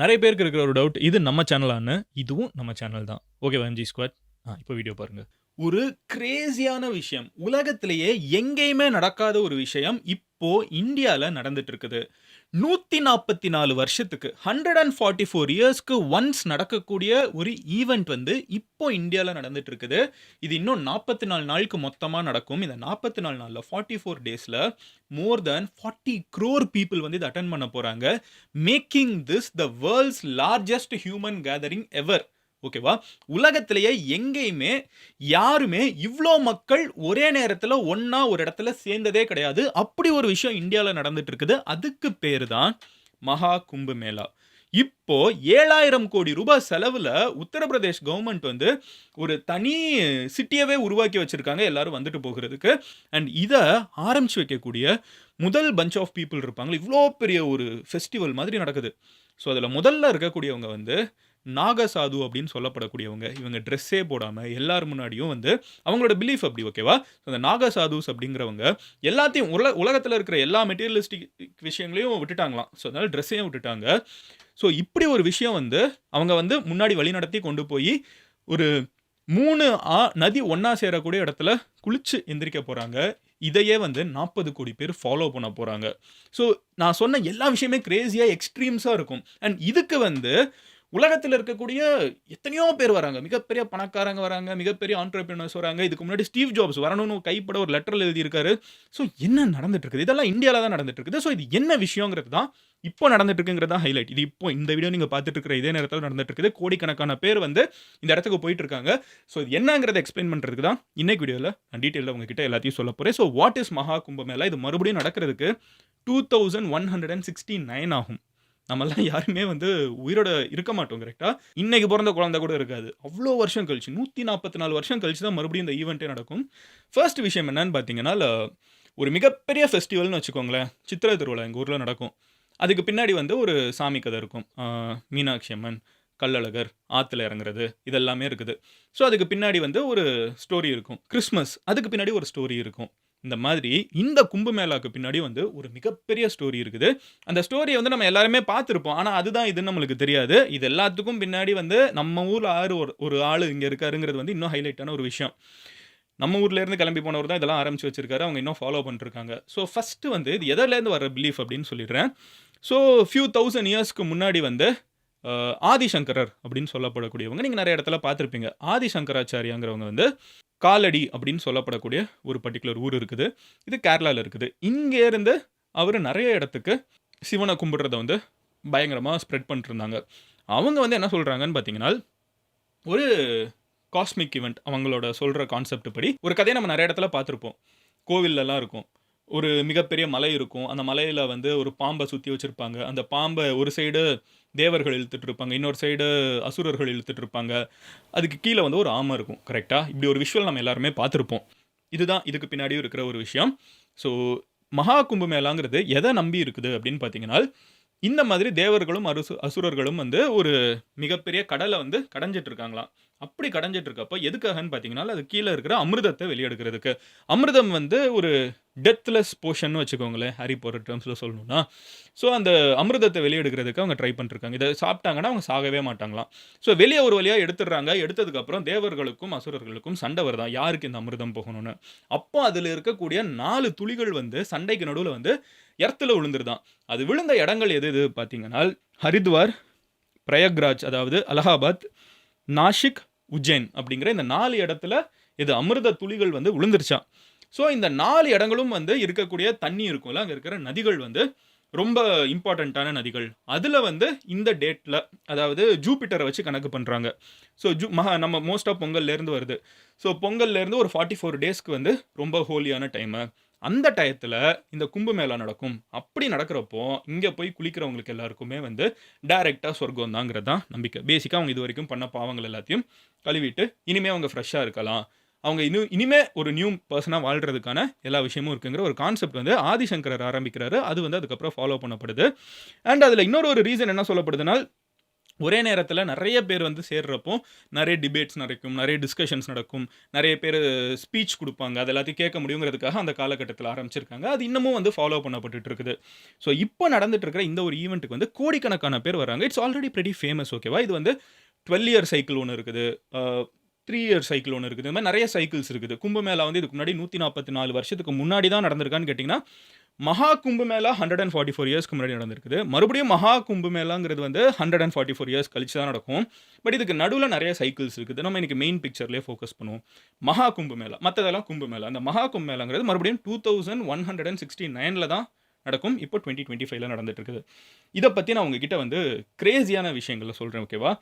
நிறைய பேருக்கு இருக்கிற ஒரு டவுட் இது நம்ம சேனலான்னு இதுவும் நம்ம சேனல் தான். ஓகே எம்ஜி ஸ்குவாட் ஆ இப்போ வீடியோ பாருங்க. ஒரு கிரேசியான விஷயம். உலகத்திலேயே எங்கேயுமே நடக்காத ஒரு விஷயம் இப்போ இந்தியாவில் நடந்துட்டு இருக்குது. நூற்றி நாற்பத்தி நாலு வருஷத்துக்கு ஹண்ட்ரட் அண்ட் ஃபார்ட்டி ஃபோர் இயர்ஸ்க்கு ஒன்ஸ் நடக்கக்கூடிய ஒரு ஈவெண்ட் வந்து இப்போ இந்தியாவில் நடந்துட்டு இருக்குது இது இன்னும் நாற்பத்தி நாலு நாளுக்கு மொத்தமாக நடக்கும். இந்த நாற்பத்தி நாலு நாளில் ஃபார்ட்டி ஃபோர் டேஸில் more than forty crore people வந்து இதை அட்டன் பண்ண போகிறாங்க making this the world's largest human gathering ever ஓகேவா? உலகத்திலேயே எங்கேயுமே யாருமே இவ்வளோ மக்கள் ஒரே நேரத்தில் ஒன்றா ஒரு இடத்துல சேர்ந்ததே கிடையாது. அப்படி ஒரு விஷயம் இந்தியாவில் நடந்துட்டு இருக்குது அதுக்கு பேர் தான் மகா கும்பு மேளா இப்போ ஏழாயிரம் கோடி ரூபாய் செலவில் உத்தரப்பிரதேஷ் கவர்மெண்ட் வந்து ஒரு தனி சிட்டியவே உருவாக்கி வச்சுருக்காங்க. எல்லாரும் வந்துட்டு போகிறதுக்கு. அண்ட் இதை ஆரம்பித்து வைக்கக்கூடிய முதல் பஞ்ச் ஆஃப் பீப்புள் இருப்பாங்க இவ்வளோ பெரிய ஒரு ஃபெஸ்டிவல் மாதிரி நடக்குது. ஸோ அதில் முதல்ல இருக்கக்கூடியவங்க வந்து நாகசாது அப்படின்னு சொல்லப்படக்கூடியவங்க இவங்க ட்ரெஸ்ஸே போடாமல் எல்லார் முன்னாடியும் வந்து அவங்களோட பிலீஃப் அப்படி ஓகேவா அந்த நாகசாதுஸ் அப்படிங்கிறவங்க எல்லாத்தையும் உல உலகத்தில் இருக்கிற எல்லா மெட்டீரியலிஸ்டிக் விஷயங்களையும் விட்டுட்டாங்களாம். ஸோ அதனால் ட்ரெஸ்ஸையும் விட்டுட்டாங்க. ஸோ இப்படி ஒரு விஷயம் வந்து அவங்க வந்து முன்னாடி வழிநடத்தி கொண்டு போய் ஒரு மூணு ஆ நதி ஒன்றா சேரக்கூடிய இடத்துல குளிச்சு எந்திரிக்க போகிறாங்க இதையே வந்து நாற்பது கோடி பேர் ஃபாலோ பண்ண போகிறாங்க ஸோ நான் சொன்ன எல்லா விஷயமே கிரேசியாக எக்ஸ்ட்ரீம்ஸாக இருக்கும். அண்ட் இதுக்கு வந்து உலகத்தில் இருக்கக்கூடிய எத்தனையோ பேர் வராங்க. மிகப்பெரிய பணக்காரங்க வராங்க மிகப்பெரிய ஆண்டர்பிரினர்ஸ் வராங்க. இதுக்கு முன்னாடி ஸ்டீவ் ஜாப்ஸ் வரணும்னு கைப்பட ஒரு லெட்டர் எழுதியிருக்காரு. ஸோ என்ன நடந்துட்டு இருக்குது இதெல்லாம் இந்தியாவில் தான் நடந்துட்டு இருக்குது ஸோ இது என்ன விஷயங்கிறது தான் இப்போ நடந்துட்டு இருக்குங்கிறது தான் ஹைலைட் இது இப்போ இந்த வீடியோ நீங்கள் பார்த்துட்டு இருக்கிற இதே நேரத்தில் நடந்துட்டு இருக்குது கோடிக்கணக்கான பேர் வந்து இந்த இடத்துக்கு போயிட்டு இருக்காங்க ஸோ இது என்னங்கிறத எக்ஸ்பிளைன் பண்ணுறதுக்கு தான் இன்னைக்கு வீடியோவில் நான் டீட்டெயிலில் உங்ககிட்ட எல்லாத்தையும் சொல்ல போகிறேன் ஸோ வாட் இஸ் மகா கும்பமேளா இது மறுபடியும் நடக்கிறதுக்கு two thousand one hundred and sixty nine ஆகும். நம்மெல்லாம் யாருமே வந்து உயிரோட இருக்க மாட்டோம் கரெக்டாக இன்னைக்கு பிறந்த குழந்தை கூட இருக்காது. அவ்வளோ வருஷம் கழிச்சு நூற்றி நாற்பத்தி நாலு வருஷம் கழிச்சு தான் மறுபடியும் இந்த ஈவெண்ட்டே நடக்கும். ஃபர்ஸ்ட் விஷயம் என்னன்னு பார்த்தீங்கன்னா ஒரு மிகப்பெரிய ஃபெஸ்டிவல்னு வச்சுக்கோங்களேன் சித்திரை திருவிழா எங்கள் ஊரில் நடக்கும். அதுக்கு பின்னாடி வந்து ஒரு சாமி கதை இருக்கும். மீனாட்சி அம்மன் கள்ளழகர் ஆற்றுல இறங்குறது இதெல்லாமே இருக்குது. ஸோ அதுக்கு பின்னாடி வந்து ஒரு ஸ்டோரி இருக்கும். கிறிஸ்மஸ் அதுக்கு பின்னாடி ஒரு ஸ்டோரி இருக்கும். இந்த மாதிரி இந்த கும்பமேளாக்கு பின்னாடி வந்து ஒரு மிகப்பெரிய ஸ்டோரி இருக்குது. அந்த ஸ்டோரியை வந்து நம்ம எல்லாருமே பார்த்துருப்போம். ஆனால் அதுதான் இதுன்னு நம்மளுக்கு தெரியாது. இது எல்லாத்துக்கும் பின்னாடி வந்து நம்ம ஊரில் ஆறு ஒரு ஒரு ஆள் இங்கே இருக்காருங்கிறது வந்து இன்னும் ஹைலைட்டான ஒரு விஷயம். நம்ம ஊர்லேருந்து கிளம்பி போனவர் தான் இதெல்லாம் ஆரம்பிச்சு வச்சிருக்காரு. அவங்க இன்னும் ஃபாலோ பண்ணிருக்காங்க. ஸோ ஃபஸ்ட்டு வந்து இது எதிலேருந்து வர பிலீஃப் அப்படின்னு சொல்லிடுறேன். ஸோ ஃபியூ தௌசண்ட் இயர்ஸ்க்கு முன்னாடி வந்து ஆதிசங்கரர் அப்படின்னு சொல்லப்படக்கூடியவங்க. நீங்கள் நிறைய இடத்துல பார்த்துருப்பீங்க. ஆதிசங்கராச்சாரியாங்கிறவங்க வந்து காலடி அப்படின்னு சொல்லப்படக்கூடிய ஒரு பர்டிகுலர் ஊர் இருக்குது. இது கேரளாவில் இருக்குது. இங்கேருந்து அவர் நிறைய இடத்துக்கு சிவனை கும்பிடுறத வந்து பயங்கரமாக ஸ்ப்ரெட் பண்ணிட்டுருந்தாங்க. அவங்க வந்து என்ன சொல்கிறாங்கன்னு பார்த்தீங்கன்னா ஒரு காஸ்மிக் ஈவெண்ட் அவங்களோட சொல்கிற கான்செப்ட் படி ஒரு கதையை நம்ம நிறைய இடத்துல பார்த்துருப்போம். கோவில்லலாம் இருக்கும். ஒரு மிகப்பெரிய மலை இருக்கும். அந்த மலையில் வந்து ஒரு பாம்பை சுற்றி வச்சுருப்பாங்க. அந்த பாம்பை ஒரு சைடு தேவர்கள் இழுத்துட்டு இருப்பாங்க இன்னொரு சைடு அசுரர்கள் இழுத்துட்டு இருப்பாங்க அதுக்கு கீழே வந்து ஒரு ஆமை இருக்கும். கரெக்டாக இப்படி ஒரு விஷுவல் நம்ம எல்லாருமே பார்த்துருப்போம். இதுதான் இதுக்கு பின்னாடியும் இருக்கிற ஒரு விஷயம். ஸோ மகா கும்பமேளாங்கிறது எதை நம்பி இருக்குது அப்படின்னு பார்த்தீங்கன்னா இந்த மாதிரி தேவர்களும் அரசு அசுரர்களும் வந்து ஒரு மிகப்பெரிய கடலை வந்து கடைஞ்சிட்டு இருக்காங்களாம் அப்படி கடைஞ்சிட்டு இருக்கப்போ எதுக்காகன்னு பார்த்தீங்கன்னா அது கீழே இருக்கிற அமிர்தத்தை வெளியெடுக்கிறதுக்கு. அமிர்தம் வந்து ஒரு டெத்லெஸ் போர்ஷன் வச்சுக்கோங்களேன் ஹரி போகிற டேர்ம்ஸில் சொல்லணும்னா. ஸோ அந்த அமிர்தத்தை வெளியெடுக்கிறதுக்கு அவங்க ட்ரை பண்ணிருக்காங்க. இதை சாப்பிட்டாங்கன்னா அவங்க சாகவே மாட்டாங்களாம். ஸோ வெளியே ஒரு வழியாக எடுத்துடுறாங்க. எடுத்ததுக்கப்புறம் தேவர்களுக்கும் அசுரர்களுக்கும் சண்டை வருதான் யாருக்கு இந்த அமிர்தம் போகணும்னு? அப்போ அதில் இருக்கக்கூடிய நாலு துளிகள் வந்து சண்டைக்கு நடுவில் வந்து எர்த்தில் விழுந்துருதான். அது விழுந்த இடங்கள் எது எது பார்த்தீங்கன்னா ஹரித்வார் பிரயக்ராஜ் அதாவது அலகாபாத் நாஷிக் உஜ்ஜைன் அப்படிங்கிற இந்த நாலு இடத்துல இது அமிர்த துளிகள் வந்து விழுந்துருச்சாம் ஸோ இந்த நாலு இடங்களும் வந்து இருக்கக்கூடிய தண்ணி இருக்கும்ல அங்கே இருக்கிற நதிகள் வந்து ரொம்ப இம்பார்ட்டண்ட்டான நதிகள். அதில் வந்து இந்த டேட்டில் அதாவது ஜூபிட்டரை வச்சு கணக்கு பண்ணுறாங்க ஸோ ஜூ மகா நம்ம மோஸ்ட் ஆஃப் பொங்கல்லேருந்து வருது. ஸோ பொங்கல்லேருந்து ஒரு ஃபார்ட்டி ஃபோர் டேஸ்க்கு வந்து ரொம்ப ஹோலியான டைமு அந்த டயத்தில் இந்த கும்பமேளா நடக்கும். அப்படி நடக்கிறப்போ இங்கே போய் குளிக்கிறவங்களுக்கு எல்லாருக்குமே வந்து டைரெக்டாக சொர்க்கம் தாங்கிறது தான் நம்பிக்கை பேசிக்காக அவங்க இது வரைக்கும் பண்ண பாவங்கள் எல்லாத்தையும் கழுவிட்டு இனிமேல் அவங்க ஃப்ரெஷ்ஷாக இருக்கலாம். அவங்க இன்னும் இனிமே ஒரு நியூ பர்சனாக வாழ்கிறதுக்கான எல்லா விஷயமும் இருக்குங்கிற ஒரு கான்செப்ட் வந்து ஆதிசங்கரர் ஆரம்பிக்கிறாரு. அது வந்து அதுக்கப்புறம் ஃபாலோ பண்ணப்படுது. அண்ட் அதில் இன்னொரு ஒரு ரீசன் என்ன சொல்லப்படுதுனால் ஒரே நேரத்தில் நிறைய பேர் வந்து சேர்றப்போ, நிறைய டிபேட்ஸ் நடக்கும், நிறைய டிஸ்கஷன்ஸ் நடக்கும். நிறைய பேர் ஸ்பீச் கொடுப்பாங்க அது எல்லாத்தையும் கேட்க முடியுங்கிறதுக்காக அந்த காலகட்டத்தில் ஆரம்பிச்சிருக்காங்க. அது இன்னமும் வந்து ஃபாலோ பண்ணப்பட்டுட்டு இருக்குது. ஸோ இப்போ நடந்துட்டு இருக்கிற இந்த ஒரு ஈவெண்ட்டுக்கு வந்து கோடிக்கணக்கான பேர் வராங்க. இட்ஸ் ஆல்ரெடி ப்ரெடி ஃபேமஸ் ஓகேவா? இது வந்து 12 இயர் சைக்கிள் ஒன்று இருக்குது. த்ரீ இயர் சைக்கிள் ஒன்று இருக்குது. இந்த மாதிரி நிறைய சைக்கிள்ஸ் இருக்குது. கும்பமேளா வந்து இதுக்கு முன்னாடி 144 வருஷத்துக்கு முன்னாடி தான் நடந்திருக்கான்னு கேட்டிங்கன்னா மகா கும்பமேளா 144 இயர்ஸ்க்கு முன்னாடி நடந்திருக்குது. மறுபடியும் மகா கும்பமேளாங்கிறது வந்து 144 இயர்ஸ் கழிச்சு தான் நடக்கும். பட் இதுக்கு நடுவில் நிறைய சைக்கிள்ஸ் இருக்குது. நம்ம இன்றைக்கி மெயின் பிக்சர்லேயே ஃபோக்கஸ் பண்ணுவோம். மகா கும்பமேளா. மற்றதெல்லாம் கும்பமேளா. அந்த மகா கும்பமேளாங்கிறது மறுபடியும் 2169ல தான் நடக்கும். இப்போ 2025ல நடந்துட்டு இருக்குது. இதை பற்றி நான் உங்ககிட்ட வந்து கிரேசியான விஷயங்களை சொல்கிறேன் ஓகேவா?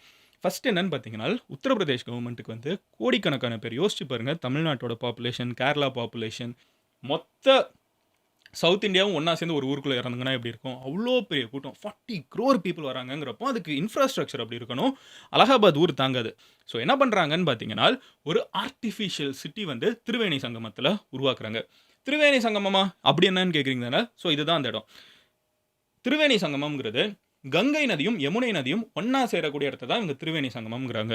ஃபர்ஸ்ட் என்னன்னு பார்த்தீங்கன்னா, உத்தரப்பிரதேஷ் கவர்மெண்ட்டுக்கு வந்து கோடிக்கணக்கான பேர் யோசிச்சு பாருங்கள் தமிழ்நாட்டோட பாப்புலேஷன், கேரளா பாப்புலேஷன், மொத்த சவுத் இந்தியாவும் ஒன்றா சேர்ந்து ஒரு ஊருக்குள்ள இறந்துங்கன்னா எப்படி இருக்கும்? அவ்வளோ பெரிய கூட்டம். 40 க்ரோர் பீப்புள் வராங்கங்கிறப்போ, அதுக்கு இன்ஃப்ராஸ்ட்ரக்சர் அப்படி இருக்கணும். அலகாபாத் ஊர் தாங்காது. ஸோ என்ன பண்ணுறாங்கன்னு பார்த்தீங்கன்னா, ஒரு ஆர்ட்டிஃபிஷியல் சிட்டி வந்து திருவேணி சங்கமத்தில் உருவாக்குறாங்க. திருவேணி சங்கமமா? அப்படி என்னன்னு கேட்குறீங்க தானே? ஸோ இதுதான் அந்த இடம். திருவேணி சங்கமம்ங்கிறது கங்கை நதியும், யமுனை நதியும் ஒன்றா சேரக்கூடிய இடத்த தான் இவங்க திருவேணி சங்கமம்ங்கிறாங்க.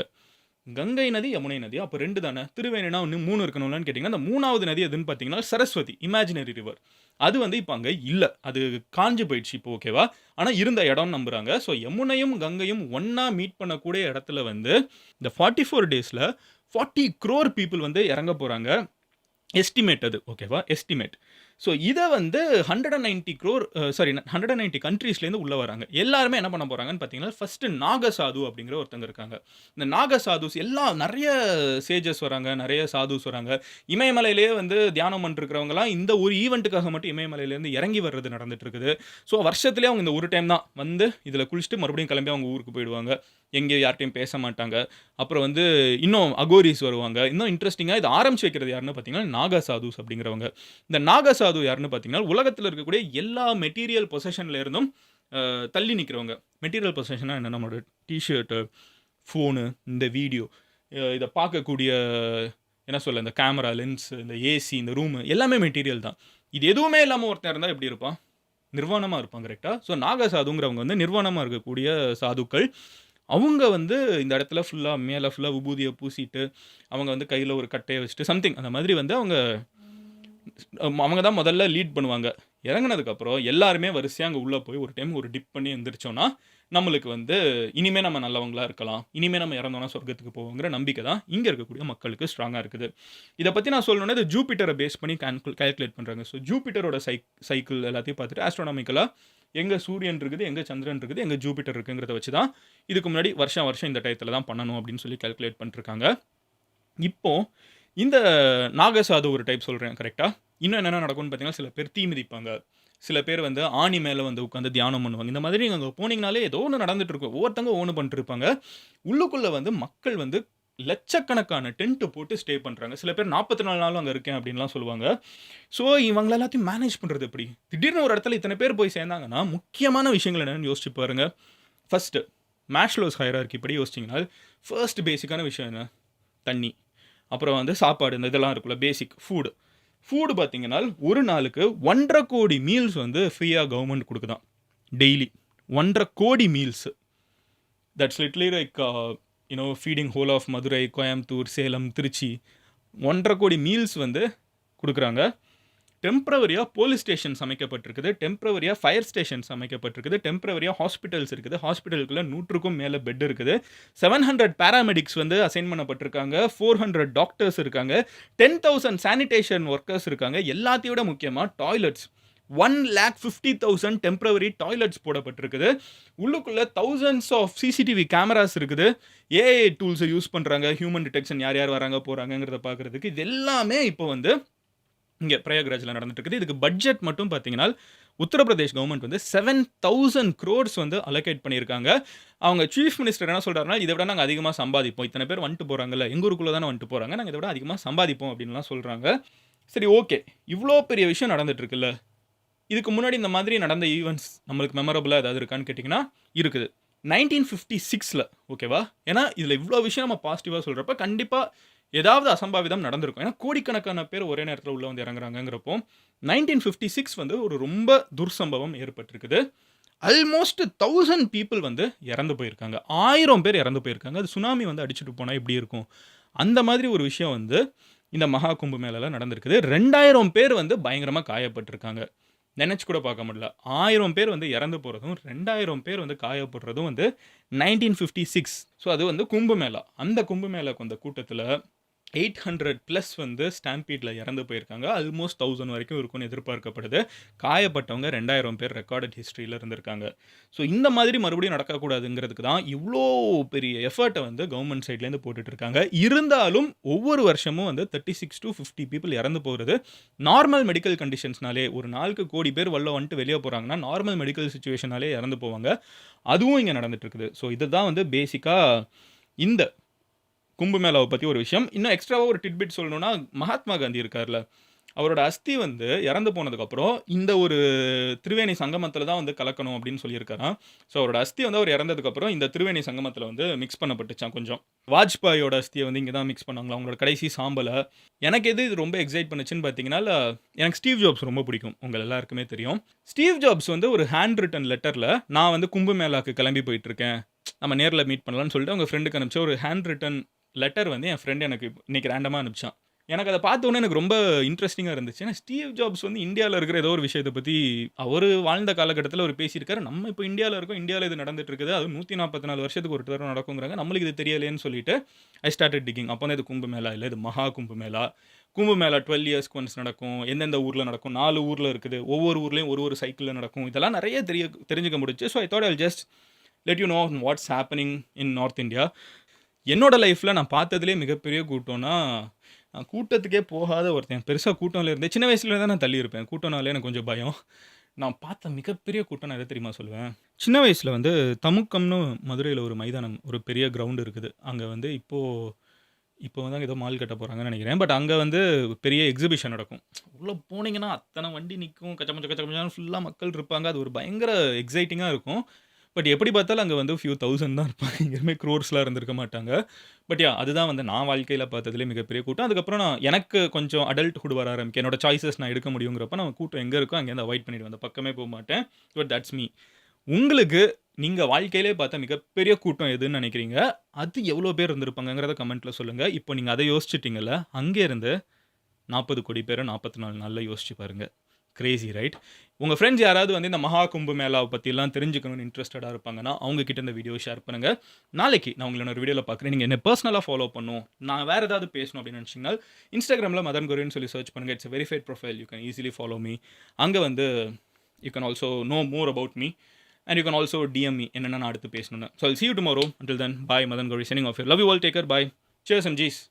கங்கை நதி, யமுனை நதி. அப்போ ரெண்டு தானே. திருவேணினா ஒன்று மூணு இருக்கணும்லன்னு கேட்டிங்கன்னா அந்த மூணாவது நதி எதுன்னு பார்த்தீங்கன்னா, சரஸ்வதி. Imaginary river. அது வந்து இப்போ அங்கே இல்லை அது காஞ்சு போயிடுச்சு இப்போ ஓகேவா? ஆனால் இருந்த இடம்னு நம்புகிறாங்க ஸோ யமுனையும், கங்கையும் ஒன்றா மீட் பண்ணக்கூடிய இடத்துல வந்து இந்த ஃபாட்டி ஃபோர் டேஸில் ஃபார்ட்டி க்ரோர் பீப்புள் வந்து இறங்க போகிறாங்க எஸ்டிமேட் அது ஓகேவா? எஸ்டிமேட். ஸோ இதை வந்து 190 crore sorry hundred and ninety கண்ட்ரீஸ்லேருந்து உள்ள வராங்க. எல்லாருமே என்ன பண்ண போகிறாங்கன்னு பார்த்தீங்கன்னா, ஃபஸ்ட்டு நாகசாது அப்படிங்கிற ஒருத்தங்க இருக்காங்க. இந்த நாகசாதுஸ் எல்லாம் நிறைய சேஜஸ் வராங்க. நிறைய சாதுஸ் வராங்க. இமயமலையிலேயே வந்து தியானம் பண்ணிருக்கிறவங்கலாம் இந்த ஒரு ஈவெண்ட்டுக்காக மட்டும் இமயமலையிலேருந்து இறங்கி வர்றது நடந்துட்டு இருக்குது. ஸோ வருஷத்துலேயே அவங்க இந்த ஒரு டைம் தான் வந்து இதில் குளிச்சுட்டு மறுபடியும் கிளம்பி அவங்க ஊருக்கு போயிடுவாங்க. எங்கேயும் யார்கிட்டையும் பேச மாட்டாங்க. அப்புறம் வந்து இன்னும் அகோரிஸ் வருவாங்க. இன்னும் இன்ட்ரெஸ்டிங்காக இதை ஆரம்பிச்சு வைக்கிறது யாருன்னு பார்த்தீங்கன்னா, நாகசாதுஸ் அப்படிங்கிறவங்க. இந்த நாகசாது யாருன்னு பார்த்தீங்கன்னா, உலகத்தில் இருக்கக்கூடிய எல்லா மெட்டீரியல் பொசஷன்ல இருந்தும் தள்ளி நிற்கிறவங்க மெட்டீரியல் பொசஷனாக என்ன? நம்மளோட டிஷர்ட்டு ஃபோனு, இந்த வீடியோ, இதை பார்க்கக்கூடிய என்ன சொல்ல இந்த கேமரா, லென்ஸ், இந்த ஏசி, இந்த ரூமு எல்லாமே மெட்டீரியல் தான். இது எதுவுமே இல்லாமல் ஒருத்தன் இருந்தால் எப்படி இருப்பான்? நிர்வாணமா இருப்பான் கரெக்டாக ஸோ நாக சாதுங்கிறவங்க வந்து நிர்வாணமாக இருக்கக்கூடிய சாதுக்கள். அவங்க வந்து இந்த இடத்துல ஃபுல்லாக மேலே ஃபுல்லாக உபூதியை பூசிட்டு, அவங்க வந்து கையில் ஒரு கட்டையை வச்சுட்டு சம்திங் அந்த மாதிரி வந்து அவங்க அவங்க தான் முதல்ல லீட் பண்ணுவாங்க. இறங்குனதுக்கப்புறம் எல்லாருமே வரிசையாக அங்கே உள்ளே போய் ஒரு டைம் ஒரு டிப் பண்ணி எழுந்திரிச்சோன்னா நம்மளுக்கு வந்து இனிமே நம்ம நல்லவங்களா இருக்கலாம். இனிமேல் நம்ம இறந்தோம்னா சொர்க்கத்துக்கு போவோங்கிற நம்பிக்கை தான் இங்கே இருக்கக்கூடிய மக்களுக்கு ஸ்ட்ராங்காக இருக்குது. இதை பற்றி நான் சொல்லணும்னா, இது ஜூபிட்டரை பேஸ் பண்ணி கால்கு கால்குலேட் பண்ணுறாங்க ஸோ ஜூபிட்டரோட சைக் சைக்கிள் எல்லாத்தையும் பார்த்துட்டு ஆஸ்ட்ரோனாமிக்கலா எங்கே சூரியன் இருக்குது, எங்கே சந்திரன் இருக்குது, எங்கே ஜூபிட்டர் இருக்குங்கிறத வச்சு தான் இதுக்கு முன்னாடி வருஷம் வருஷம் இந்த டயத்தில் தான் பண்ணணும் அப்படின்னு சொல்லி கேல்குலேட் பண்ணிருக்காங்க இப்போது இந்த நாகசாது ஒரு டைப் சொல்கிறேன் கரெக்டாக இன்னும் என்னென்ன நடக்கும்னு பார்த்தீங்கன்னா, சில பேர் தீ மிதிப்பாங்க. சில பேர் வந்து ஆணி மேலே வந்து உட்காந்து தியானம் பண்ணுவாங்க. இந்த மாதிரி நீங்கள் அங்கே போனீங்கனாலே ஏதோ ஒன்று நடந்துட்டு இருக்கும். ஒவ்வொருத்தவங்க ஒவ்வொன்னு பண்ணிட்டு இருப்பாங்க. உள்ளுக்குள்ளே வந்து மக்கள் வந்து லட்சக்கணக்கான டென்ட் போட்டு ஸ்டே பண்ணுறாங்க சில பேர் 44 நாளும் அங்கே இருக்கேன் அப்படின்லாம் சொல்லுவாங்க. ஸோ இவங்கள எல்லாத்தையும் மேனேஜ் பண்ணுறது எப்படி? திடீர்னு ஒரு இடத்துல இத்தனை பேர் போய் சேர்ந்தாங்கன்னா, முக்கியமான விஷயங்கள் என்னென்னு யோசிச்சு பாருங்க. மேஷ்லோஸ் மேஸ்லோஸ் ஹைரார்கி இப்படி யோசிச்சிங்கன்னா ஃபர்ஸ்ட் பேசிக்கான விஷயம் என்ன? தண்ணி. அப்புறம் வந்து சாப்பாடு இந்த இதெல்லாம் இருக்குல்ல பேசிக் ஃபுட். ஃபுட் பார்த்தீங்கன்னா, ஒரு நாளுக்கு 1 1/2 கோடி மீல்ஸ் வந்து ஃப்ரீயாக கவர்மெண்ட் கொடுக்குதான் டெய்லி. 1 1/2 கோடி meals that's literally like you know feeding whole of Madurai, Coimbatore, Salem, Trichy 1 1/2 கோடி மீல்ஸ் வந்து கொடுக்குறாங்க டெம்ப்ரவரியாக போலீஸ் ஸ்டேஷன்ஸ் அமைக்கப்பட்டிருக்குது. டெம்ப்ரவரியாக ஃபயர் ஸ்டேஷன்ஸ் அமைக்கப்பட்டிருக்குது. டெம்ப்ரவரியாக ஹாஸ்பிட்டல்ஸ் இருக்குது. ஹாஸ்பிட்டலுக்குள்ள நூற்றுக்கும் மேலே பெட் இருக்குது. 700 பாராமெடிக்ஸ் வந்து அசைன் பண்ணப்பட்டிருக்காங்க. 400 டாக்டர்ஸ் இருக்காங்க. 10,000 சானிடேஷன் ஒர்க்கர்ஸ் இருக்காங்க. எல்லாத்தையும் விட முக்கியமாக டாய்லெட்ஸ் 1,50,000 டெம்பரவரி டாய்லெட்ஸ் போடப்பட்டிருக்குது. உள்ளுக்குள்ள தௌசண்ட்ஸ் ஆஃப் சிசிடிவி கேமராஸ் இருக்குது. ஏஐ டூல்ஸை யூஸ் பண்ணுறாங்க ஹியூமன் டிடெக்ஷன் யார் யார் வராங்க, போகிறாங்கங்கிறத பார்க்குறதுக்கு இது எல்லாமே இப்போ வந்து இங்கே பிரயாக்ராஜில் நடந்துட்டுருக்குது இதுக்கு பட்ஜெட் மட்டும் பார்த்தீங்கன்னா, உத்தரப்பிரதேஷ் கவர்மெண்ட் வந்து 7,000 க்ரோர்ஸ் வந்து அலோகேட் பண்ணியிருக்காங்க. அவங்க சீஃப் மினிஸ்டர் என்ன சொல்கிறாருன்னா இதை விட நாங்கள் அதிகமாக சம்பாதிப்போம். இத்தனை பேர் வந்துட்டு போகிறாங்கல்ல எங்கள் ஊருக்குள்ளே தானே வந்துட்டு போகிறாங்க நாங்கள் இதை விட அதிகமாக சம்பாதிப்போம் அப்படின்லாம் சொல்கிறாங்க சரி ஓகே. இவ்வளோ பெரிய விஷயம் நடந்துட்டுருக்குல்ல இதுக்கு முன்னாடி இந்த மாதிரி நடந்த ஈவெண்ட்ஸ் நம்மளுக்கு மெமரபுளாக ஏதாவது இருக்கான்னு கேட்டிங்கன்னா இருக்குது. 1956ல ஓகேவா? ஏன்னா இதில் இவ்வளோ விஷயம் நம்ம பாசிட்டிவாக சொல்கிறப்ப கண்டிப்பாக ஏதாவது அசம்பாவிதம் நடந்திருக்கும். ஏன்னா கோடிக்கணக்கான பேர் ஒரே நேரத்தில் உள்ள வந்து இறங்குறாங்கங்கிறப்போ, 1956 வந்து ஒரு ரொம்ப துர்சம்பவம் ஏற்பட்டிருக்குது. அல்மோஸ்ட் தௌசண்ட் பீப்புள் வந்து இறந்து போயிருக்காங்க. ஆயிரம் பேர் இறந்து போயிருக்காங்க. அது சுனாமி வந்து அடிச்சுட்டு போனால் எப்படி இருக்கும்? அந்த மாதிரி ஒரு விஷயம் வந்து இந்த மகா கும்பு மேலால நடந்திருக்குது. ரெண்டாயிரம் பேர் வந்து பயங்கரமாக காயப்பட்டிருக்காங்க. நினச்சி கூட பார்க்க முடியல. ஆயிரம் பேர் வந்து இறந்து போகிறதும் ரெண்டாயிரம் பேர் வந்து காயப்படுறதும் வந்து நைன்டீன் ஃபிஃப்டி சிக்ஸ் ஸோ அது வந்து கும்பமேளா அந்த கும்பு மேளாக்கு வந்த கூட்டத்தில் எயிட் ஹண்ட்ரட் ப்ளஸ் வந்து ஸ்டாம்பீடில் இறந்து போயிருக்காங்க. ஆல்மோஸ்ட் தௌசண்ட் வரைக்கும் இருக்கும்னு எதிர்பார்க்கப்படுது. காயப்பட்டவங்க ரெண்டாயிரம் பேர் ரெக்கார்டட் ஹிஸ்ட்ரியில் இருந்திருக்காங்க. ஸோ இந்த மாதிரி மறுபடியும் நடக்கக்கூடாதுங்கிறதுக்கு தான் இவ்வளோ பெரிய எஃபர்ட்டை வந்து கவர்மெண்ட் சைட்லேருந்து போட்டுட்டு இருக்காங்க. இருந்தாலும் ஒவ்வொரு வருஷமும் வந்து thirty six to fifty people இறந்து போகிறது நார்மல் மெடிக்கல் கண்டிஷன்ஸ்னாலே ஒரு நாளுக்கு கோடி பேர் வல்ல வந்துட்டு வெளியே போகிறாங்கன்னா நார்மல் மெடிக்கல் சுச்சுவேஷனாலே இறந்து போவாங்க. அதுவும் இங்கே நடந்துட்டு இருக்குது. ஸோ இதுதான் வந்து பேசிக்காக இந்த கும்பமேளாவை பற்றி ஒரு விஷயம். இன்னும் எக்ஸ்ட்ராவாக ஒரு டிட்பிட் சொல்லணும்னா மகாத்மா காந்தி இருக்கார்ல. அவரோட அஸ்தி வந்து இறந்து போனதுக்கப்புறம் இந்த ஒரு திருவேணி சங்கமத்தில் தான் வந்து கலக்கணும் அப்படின்னு சொல்லியிருக்காராம் ஸோ அவரோட அஸ்தி வந்து அவர் இறந்ததுக்கப்புறம் இந்த திருவேணி சங்கமத்தில் வந்து மிக்ஸ் பண்ணப்பட்டுச்சான் கொஞ்சம். வாஜ்பாயோட அஸ்தியை வந்து இங்கே தான் மிக்ஸ் பண்ணாங்களா அவங்களோட கடைசி சாம்பலை. எனக்கு எது இது ரொம்ப எக்ஸைட் பண்ணுச்சுன்னு பார்த்தீங்கன்னா எனக்கு ஸ்டீவ் ஜாப்ஸ் ரொம்ப பிடிக்கும். உங்கள் எல்லாருக்குமே தெரியும். ஸ்டீவ் ஜாப்ஸ் வந்து ஒரு ஹேண்ட் ரிட்டன் லெட்டரில் நான் வந்து கும்பமேளாக்கு கிளம்பி போயிட்டுருக்கேன் நம்ம நேரில் மீட் பண்ணலாம்னு சொல்லிட்டு அவங்க ஃப்ரெண்டுக்கு அனுப்பிச்ச ஒரு ஹேண்ட் ரிட்டன் லெட்டர் வந்து என் ஃப்ரெண்டு எனக்கு இன்னைக்கு ரேண்டமாக அனுப்பிச்சான். எனக்கு அதை பார்த்த உடனே எனக்கு ரொம்ப இன்ட்ரெஸ்டிங்காக இருந்துச்சு. ஏன்னா ஸ்டீவ் ஜாப்ஸ் வந்து இந்தியாவில் இருக்கிற ஏதோ ஒரு விஷயத்தை பற்றி அவர் வாழ்ந்த காலகட்டத்தில் அவர் பேசியிருக்காரு. நம்ம இப்போ இந்தியாவில் இருக்கோம். இந்தியாவில் இது நடந்துட்டு இருக்குது. அது நூற்றி நாற்பத்தி நாலு வருஷத்துக்கு ஒரு தடவை நடக்குங்கிறாங்க. நம்மளுக்கு இது தெரியலேன்னு சொல்லிட்டு ஐ ஸ்டார்டட் டிக்கிங் அப்போ இது கும்பமேளா இல்லை இது மகா கும்பு மேளா? டுவெல் இயர்ஸ்க்கு ஒன்ஸ் நடக்கும். எந்தெந்த ஊரில் நடக்கும்? நாலு ஊரில் இருக்குது. ஒவ்வொரு ஊர்லேயும் ஒரு ஒரு சைக்கிளில் நடக்கும். இதெல்லாம் நிறைய தெரிய தெரிஞ்சுக்க முடிச்சு so I thought I just let you know what's happening in north India என்னோட லைஃப்பில் நான் பார்த்ததுலேயே மிகப்பெரிய கூட்டம்னா நான் கூட்டத்துக்கே போகாத ஒருத்தன். பெருசாக கூட்டம்ல இருந்தேன் சின்ன வயசுல தான் நான் தள்ளியிருப்பேன் கூட்டம்னாலே எனக்கு கொஞ்சம் பயம். நான் பார்த்த மிகப்பெரிய கூட்டம் நான் எதை தெரியுமா சொல்லுவேன்? சின்ன வயசில் வந்து தமுக்கம்னு மதுரையில் ஒரு மைதானம் ஒரு பெரிய கிரவுண்டு இருக்குது. அங்கே வந்து இப்போது இப்போ வந்து அங்கே ஏதோ மால் கட்ட போகிறாங்கன்னு நினைக்கிறேன். பட் அங்கே வந்து பெரிய எக்ஸிபிஷன் நடக்கும். உள்ளே போனீங்கன்னா அத்தனை வண்டி நிற்கும் கச்சமச்ச கச்சமச்சான்னு ஃபுல்லாக மக்கள் இருப்பாங்க. அது ஒரு பயங்கர எக்ஸைட்டிங்காக இருக்கும். பட் எப்படி பார்த்தாலும் அங்கே வந்து ஃபியூ தௌசண்ட் தான் இருப்பாங்க. எங்கேயுமே க்ரோர்ஸ்லாம் இருந்திருக்க மாட்டாங்க. பட் யா அதுதான் வந்து நான் வாழ்க்கையில் பார்த்ததுலேயே மிகப்பெரிய கூட்டம். அதுக்கப்புறம் நான் எனக்கு கொஞ்சம் அடல்ட்ஹுட் வர ஆரம்பிக்கும் என்னோட சாய்ஸஸ் நான் எடுக்க முடியுங்கிறப்ப நான் கூட்டம் எங்கே இருக்கோ அங்கேருந்து அவாய்ட் பண்ணிவிடுவேன் வந்த பக்கமே போக மாட்டேன். பட் தட்ஸ் மீ உங்களுக்கு நீங்கள் வாழ்க்கையிலே பார்த்த மிகப்பெரிய கூட்டம் எதுன்னு நினைக்கிறீங்க? அது எவ்வளோ பேர் இருந்திருப்பாங்கங்கிறத கமெண்ட்டில் சொல்லுங்கள் இப்போ நீங்கள் அதை யோசிச்சிட்டிங்கல்ல அங்கேருந்து நாற்பது கோடி பேரை நாற்பத்தி நாலு நாளில் யோசிச்சு பாருங்கள் கிரேசி ரைட் உங்கள் ஃப்ரெண்ட்ஸ் யாராவது வந்து இந்த மகா கும்பு மேளாவை பற்றிலாம் தெரிஞ்சுக்கணும்னு இன்ட்ரெஸ்டடாக இருப்பாங்கன்னா அவங்கக்கிட்ட இந்த வீடியோ ஷேர் பண்ணுங்கள் நாளைக்கு நான் உங்களை ஒரு வீடியோவில் பார்க்குறேன். நீங்கள் என்ன பர்சனலாக ஃபாலோ பண்ணும் நான் வேறு ஏதாவது பேசணும் அப்படின்னு நினச்சிங்கன்னா இன்ஸ்டாகிராமில் மதன் குருன்னு சொல்லி சர்ச் பண்ணுங்கள் it's verified profile you can easily follow me அங்கே வந்து you can also know more about me and you can also DM me என்னென்ன நான் அடுத்து பேசணும்னு. So see you tomorrow until then bye Madan Gowri. Signing off love you all take care bye cheers and jeez